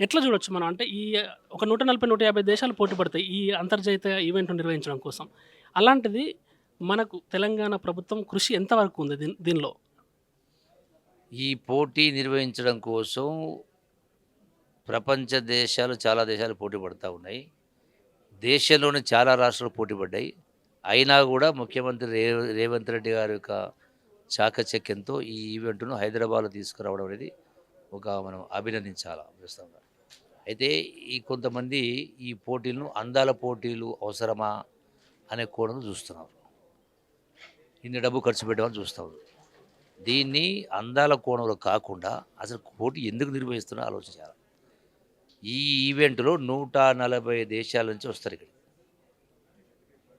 ఎట్లా చూడొచ్చు మనం? అంటే ఈ ఒక నూట నలభై నూట యాభై దేశాలు పోటీ పడతాయి ఈ అంతర్జాతీయ ఈవెంట్ నిర్వహించడం కోసం. అలాంటిది మనకు తెలంగాణ ప్రభుత్వం కృషి ఎంతవరకు ఉంది దీని దీనిలో? ఈ పోటీ నిర్వహించడం కోసం ప్రపంచ దేశాలు చాలా దేశాలు పోటీ పడుతూ ఉన్నాయి. దేశంలోని చాలా రాష్ట్రాలు పోటీ పడ్డాయి. అయినా కూడా ముఖ్యమంత్రి రే రేవంత్ రెడ్డి గారి యొక్క చాకచక్యంతో ఈ ఈవెంట్ను హైదరాబాద్లో తీసుకురావడం అనేది ఒక మనం అభినందించాలి వాస్తవంగా అయితే ఈ కొంతమంది ఈ పోటీలను అందాల పోటీలు అవసరమా అనే కోణం చూస్తున్నారు. ఇన్ని డబ్బు ఖర్చు పెట్టమని చూస్తున్నారు దీన్ని అందాల కోణంలో కాకుండా అసలు పోటీ ఎందుకు నిర్వహిస్తున్నా ఆలోచించాలి. ఈ ఈవెంట్లో నూట నలభై దేశాల నుంచి వస్తారు ఇక్కడ.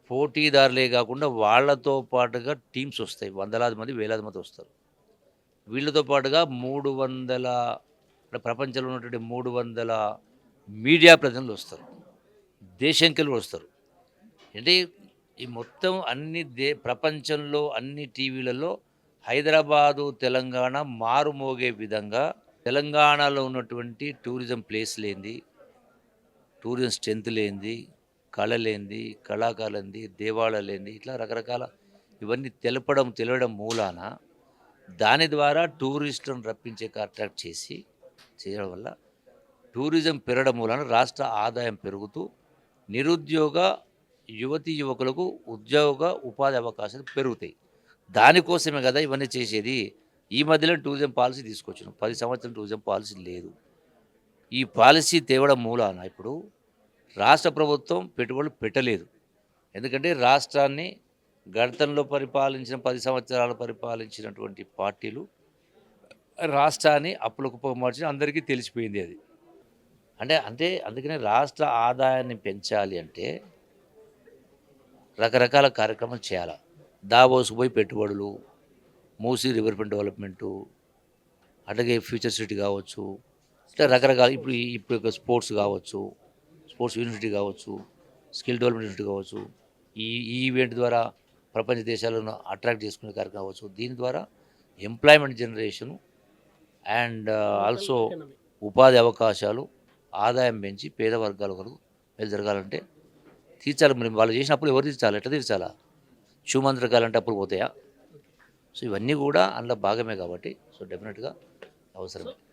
పోటీదారులే కాకుండా వాళ్ళతో పాటుగా టీమ్స్ వస్తాయి. వందలాది మంది వేలాది మంది వస్తారు. వీళ్ళతో పాటుగా మూడు వందల ప్రపంచంలో ఉన్నటువంటి మూడు వందల మీడియా ప్రతినిధులు వస్తారు. దేశంకెళ్ళి వస్తారు. అంటే ఈ మొత్తం అన్ని దే ప్రపంచంలో అన్ని టీవీలలో హైదరాబాదు తెలంగాణ మారుమోగే విధంగా తెలంగాణలో ఉన్నటువంటి టూరిజం ప్లేస్ లేనిది టూరిజం స్ట్రెంత్ లేనిది కళ లేనిది కళాకారులంది దేవాలయాలు ఇట్లా రకరకాల ఇవన్నీ తెలపడం తెలియడం మూలాన దాని ద్వారా టూరిస్టులను రప్పించే అట్రాక్ట్ చేసి చేయడం వల్ల టూరిజం పెరగడం మూలాన రాష్ట్ర ఆదాయం పెరుగుతూ నిరుద్యోగ యువతి యువకులకు ఉద్యోగ ఉపాధి అవకాశాలు పెరుగుతాయి. దానికోసమే కదా ఇవన్నీ చేసేది. ఈ మధ్యలో టూరిజం పాలసీ తీసుకొచ్చాను. పది సంవత్సరం టూరిజం పాలసీ లేదు. ఈ పాలసీ తేవడం మూలాన ఇప్పుడు రాష్ట్ర ప్రభుత్వం పెట్టుబడులు పెట్టలేదు. ఎందుకంటే రాష్ట్రాన్ని గణతంలో పరిపాలించిన పది సంవత్సరాలు పరిపాలించినటువంటి పార్టీలు రాష్ట్రాన్ని అప్పులకు మార్చి అందరికీ తెలిసిపోయింది అది. అంటే అంటే అందుకనే రాష్ట్ర ఆదాయాన్ని పెంచాలి అంటే రకరకాల కార్యక్రమాలు చేయాలి. దావోసు పోయి పెట్టుబడులు మూసీ రివర్ ఫ్రంట్ డెవలప్మెంటు అట్లాగే ఫ్యూచర్ సిటీ కావచ్చు ఇట్లా రకరకాల ఇప్పుడు ఇప్పుడు స్పోర్ట్స్ కావచ్చు స్పోర్ట్స్ యూనివర్సిటీ కావచ్చు స్కిల్ డెవలప్మెంట్ యూనివర్సిటీ కావచ్చు ఈ ఈ ఈవెంట్ ద్వారా ప్రపంచ దేశాలను అట్రాక్ట్ చేసుకునే కార్యక్రమం కావచ్చు దీని ద్వారా ఎంప్లాయ్మెంట్ జనరేషను అండ్ ఆల్సో ఉపాధి అవకాశాలు ఆదాయం పెంచి పేద వర్గాల వరకు మేలు జరగాలంటే తీర్చాలి మరి. వాళ్ళు చేసిన అప్పులు ఎవరు తీర్చాలి? ఎట్లా తీర్చాలా? షూమంత్ రకాలంటే అప్పులు పోతాయా? సో ఇవన్నీ కూడా అందులో భాగమే కాబట్టి సో డెఫినెట్గా అవసరమే.